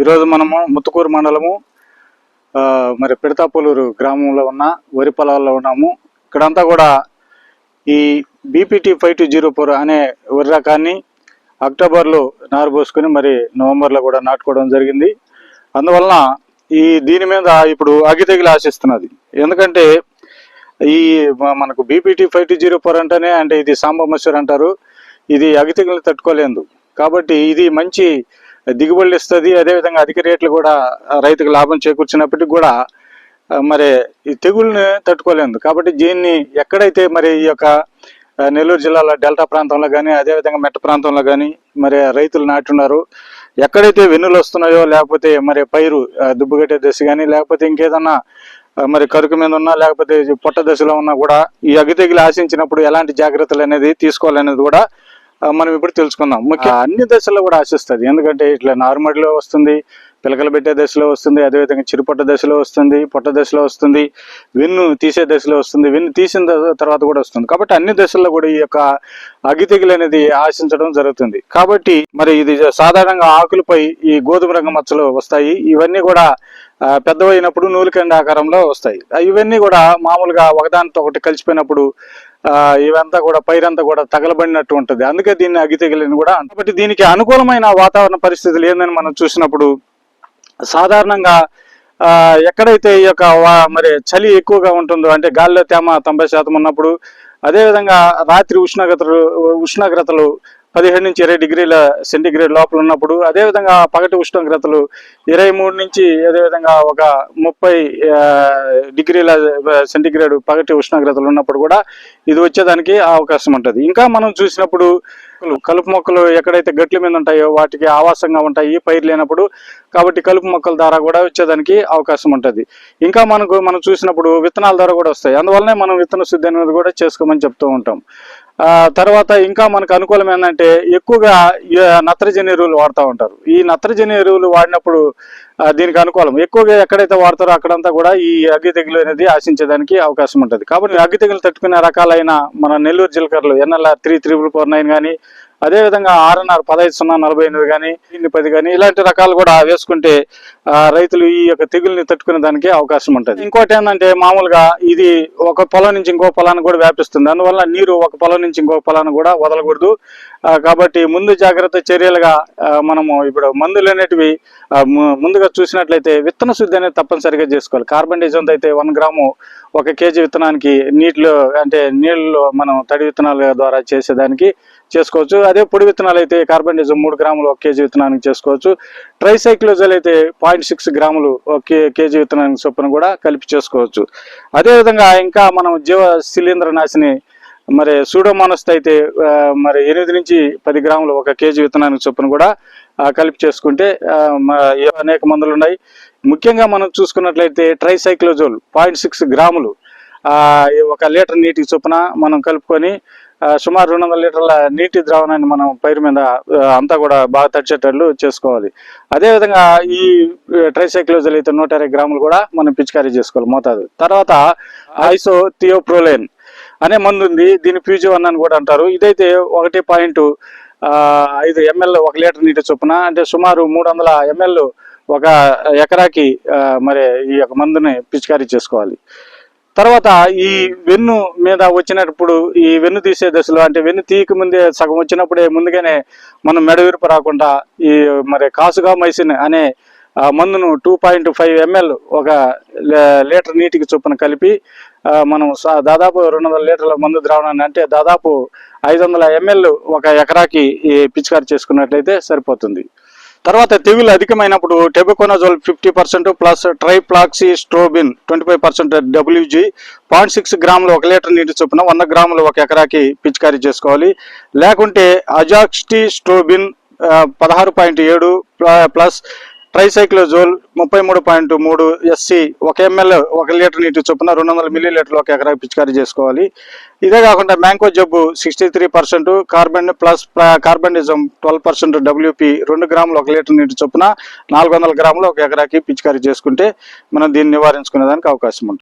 ఈరోజు మనము ముత్తుకూరు మండలము మరి పిడతాపూలూరు గ్రామంలో ఉన్న వరి పొలాల్లో ఉన్నాము. ఇక్కడంతా కూడా ఈ BPT five two zero four అనే వరి రకాన్ని అక్టోబర్లో నారు పోసుకొని మరి నవంబర్లో కూడా నాటుకోవడం జరిగింది. అందువలన ఈ దీని మీద ఇప్పుడు అగితగిలి తెగిలి ఆశిస్తున్నది. ఎందుకంటే ఈ మనకు BPT five two zero four అంటేనే అంటే ఇది సాంబ అంటారు. ఇది అగ్గి తట్టుకోలేదు. కాబట్టి ఇది మంచి దిగుబడులు ఇస్తుంది. అదేవిధంగా అధిక రేట్లు కూడా రైతుకు లాభం చేకూర్చినప్పటికీ కూడా మరి ఈ తెగుళ్ళని తట్టుకోలేదు కాబట్టి దీన్ని ఎక్కడైతే మరి ఈ యొక్క నెల్లూరు జిల్లాలో డెల్టా ప్రాంతంలో కానీ అదేవిధంగా మెట్ట ప్రాంతంలో కానీ మరి రైతులు నాటున్నారు. ఎక్కడైతే వెన్నులు వస్తున్నాయో లేకపోతే మరి పైరు దుబ్బుగట్టే దశ కానీ లేకపోతే ఇంకేదన్నా మరి కరుకు మీద ఉన్నా లేకపోతే పొట్ట దశలో ఉన్నా కూడా ఈ అగ్గి తెగిలి ఆశించినప్పుడు ఎలాంటి జాగ్రత్తలు అనేది తీసుకోవాలనేది కూడా మనం ఇప్పుడు తెలుసుకుందాం. ముఖ్య అన్ని దశల్లో కూడా ఆశిస్తుంది. ఎందుకంటే ఇట్లా నార్మల్లో వస్తుంది పిలకలు పెట్టే దశలో వస్తుంది అదేవిధంగా చిరుపొట్ట దశలో వస్తుంది పొట్ట దశలో వస్తుంది వెన్ను తీసే దశలో వస్తుంది వెన్ను తీసిన తర్వాత కూడా వస్తుంది. కాబట్టి అన్ని దశల్లో కూడా ఈ యొక్క అగ్గి తెగులు అనేది ఆశించడం జరుగుతుంది. కాబట్టి మరి ఇది సాధారణంగా ఆకులపై ఈ గోధుమ రంగు మచ్చలు వస్తాయి. ఇవన్నీ కూడా పెద్దవైనప్పుడు నూలికండ ఆకారంలో వస్తాయి. ఇవన్నీ కూడా మామూలుగా ఒకదానితో ఒకటి కలిసిపోయినప్పుడు ఇవంతా కూడా పైరంతా కూడా తగలబడినట్టు ఉంటుంది. అందుకే దీన్ని అగ్గి కూడా. కాబట్టి దీనికి అనుకూలమైన వాతావరణ పరిస్థితులు ఏందని మనం చూసినప్పుడు సాధారణంగా ఆ, ఎక్కడైతే ఈ యొక్క మరి చలి ఎక్కువగా ఉంటుందో అంటే గాలిలో తేమ తొంభై శాతం ఉన్నప్పుడు అదేవిధంగా రాత్రి ఉష్ణోగ్రతలు ఉష్ణోగ్రతలు పదిహేడు నుంచి ఇరవై డిగ్రీల సెంటీగ్రేడ్ లోపల ఉన్నప్పుడు అదేవిధంగా పగటి ఉష్ణోగ్రతలు ఇరవై మూడు నుంచి అదేవిధంగా ఒక ముప్పై డిగ్రీల సెంటీగ్రేడ్ పగటి ఉష్ణోగ్రతలు ఉన్నప్పుడు కూడా ఇది వచ్చేదానికి అవకాశం ఉంటుంది. ఇంకా మనం చూసినప్పుడు కలుపు మొక్కలు ఎక్కడైతే గట్ల మీద ఉంటాయో వాటికి ఆవాసంగా ఉంటాయి పైరు లేనప్పుడు కాబట్టి కలుపు మొక్కల ద్వారా కూడా వచ్చేదానికి అవకాశం ఉంటుంది. ఇంకా మనకు మనం చూసినప్పుడు విత్తనాల ద్వారా కూడా వస్తాయి. అందువల్లనే మనం విత్తన శుద్ధి అనేది కూడా చేసుకోమని చెప్తూ ఉంటాం. తర్వాత ఇంకా మనకు అనుకూలం ఏంటంటే ఎక్కువగా నత్రజని ఎరువులు వాడుతూ ఉంటారు. ఈ నత్రజని ఎరువులు వాడినప్పుడు దీనికి అనుకూలం. ఎక్కువగా ఎక్కడైతే వాడతారో అక్కడంతా కూడా ఈ అగ్గి తెగులు అనేది ఆశించడానికి అవకాశం ఉంటుంది. కాబట్టి అగ్గి తెగులు తట్టుకునే రకాలైన మన Nellore జీలకర్రలు NLR three triple four nine కానీ అదేవిధంగా ఆర్ఎన్ఆర్ పదహైదు సున్నా నలభై ఎనిమిది కానీ ఎనిమిది పది కానీ ఇలాంటి రకాలు కూడా వేసుకుంటే రైతులు ఈ యొక్క తెగుల్ని తట్టుకునే దానికి అవకాశం ఉంటుంది. ఇంకోటి ఏంటంటే మామూలుగా ఇది ఒక పొలం నుంచి ఇంకో పొలాన్ని కూడా వ్యాపిస్తుంది. అందువల్ల నీరు ఒక పొలం నుంచి ఇంకో పొలాన్ని కూడా వదలకూడదు. కాబట్టి ముందు జాగ్రత్త చర్యలుగా మనము ఇప్పుడు మందులు అనేటివి ముందుగా చూసినట్లయితే విత్తన శుద్ధి అనేది తప్పనిసరిగా చేసుకోవాలి. కార్బన్ డైజన్ అయితే వన్ గ్రాము ఒక కేజీ విత్తనానికి నీటిలో అంటే నీళ్ళలో మనం తడి విత్తనాల ద్వారా చేసేదానికి చేసుకోవచ్చు. అదే పొడి విత్తనాలు అయితే కార్బన్ మూడు గ్రాములు ఒక కేజీ విత్తనానికి చేసుకోవచ్చు. ట్రైసైక్లోజల్ అయితే పాయింట్ సిక్స్ గ్రాములు ఒక కేజీ విత్తనానికి చొప్పున కూడా కలిపి చేసుకోవచ్చు. అదేవిధంగా ఇంకా మనం జీవ శిలీంద్ర నాశిని మరి సూడోమోనస్ అయితే మరి ఎనిమిది నుంచి పది గ్రాములు ఒక కేజీ విత్తనానికి చొప్పున కూడా కలిపి చేసుకుంటే మ- అనేక మందులు ఉన్నాయి. ముఖ్యంగా మనం చూసుకున్నట్లయితే ట్రైసైక్లోజోల్ పాయింట్ సిక్స్ గ్రాములు ఒక లీటర్ నీటికి చొప్పున మనం కలుపుకొని సుమారు రెండు వందల లీటర్ల నీటి ద్రావణాన్ని మనం పైరు మీద అంతా కూడా బాగా తడిచేటట్లు చేసుకోవాలి. అదేవిధంగా ఈ ట్రైసైక్లోజల్ అయితే నూట ఇరవై గ్రాములు కూడా మనం పిచికారీ చేసుకోవాలి మోతాదు. తర్వాత ఐసో థియోప్రోలైన్ అనే మందు ఉంది. దీని ప్యూజీ వన్ అని కూడా అంటారు. ఇదైతే ఒకటి పాయింట్ ఐదు ఎంఎల్ ఒక లీటర్ నీటి చొప్పున అంటే సుమారు మూడు వందల ఎంఎల్ ఒక ఎకరాకి మరి ఈ యొక్క మందుని పిచికారీ చేసుకోవాలి. తర్వాత ఈ వెన్ను మీద వచ్చినప్పుడు ఈ వెన్ను తీసే దశలో అంటే వెన్ను తీయక ముందే సగం వచ్చినప్పుడే ముందుగానే మనం మెడ విరుపు రాకుండా ఈ మరి కాసుగా మైసిన్ అనే మందును టూ పాయింట్ ఫైవ్ ఎంఎల్ ఒక లీటర్ నీటికి చొప్పున కలిపి మనం దాదాపు రెండు వందల లీటర్ల మందు ద్రావణాన్ని అంటే దాదాపు ఐదు వందల ఎంఎల్ ఒక ఎకరాకి ఈ పిచికారి చేసుకున్నట్లయితే సరిపోతుంది. తర్వాత తెగులు అధికమైనప్పుడు tebuconazole fifty percent plus trifloxystrobin twenty five percent WG point six గ్రాములు ఒక లీటర్ నీటి చొప్పున వంద గ్రాములు ఒక ఎకరాకి పిచికారీ చేసుకోవాలి. లేకుంటే అజాక్స్టీ స్ట్రోబిన్ పదహారు పాయింట్ ఏడు ప్లస్ ట్రైసైక్లోజోల్ ముప్పై మూడు పాయింట్ మూడు ఎస్సి ఒక ఎంఎల్ ఒక లీటర్ నీటి చొప్పున రెండు వందల మిల్లీ లీటర్లు ఒక ఎకరాకి పిచికారీ చేసుకోవాలి. ఇదే కాకుండా mancozeb sixty three percent carbon plus carbendazim twelve percent WP రెండు గ్రాములు ఒక లీటర్ నీటి చొప్పున నాలుగు వందల గ్రాములు ఒక ఎకరాకి పిచికారీ చేసుకుంటే మనం దీన్ని నివారించుకునే దానికి అవకాశం ఉంటుంది.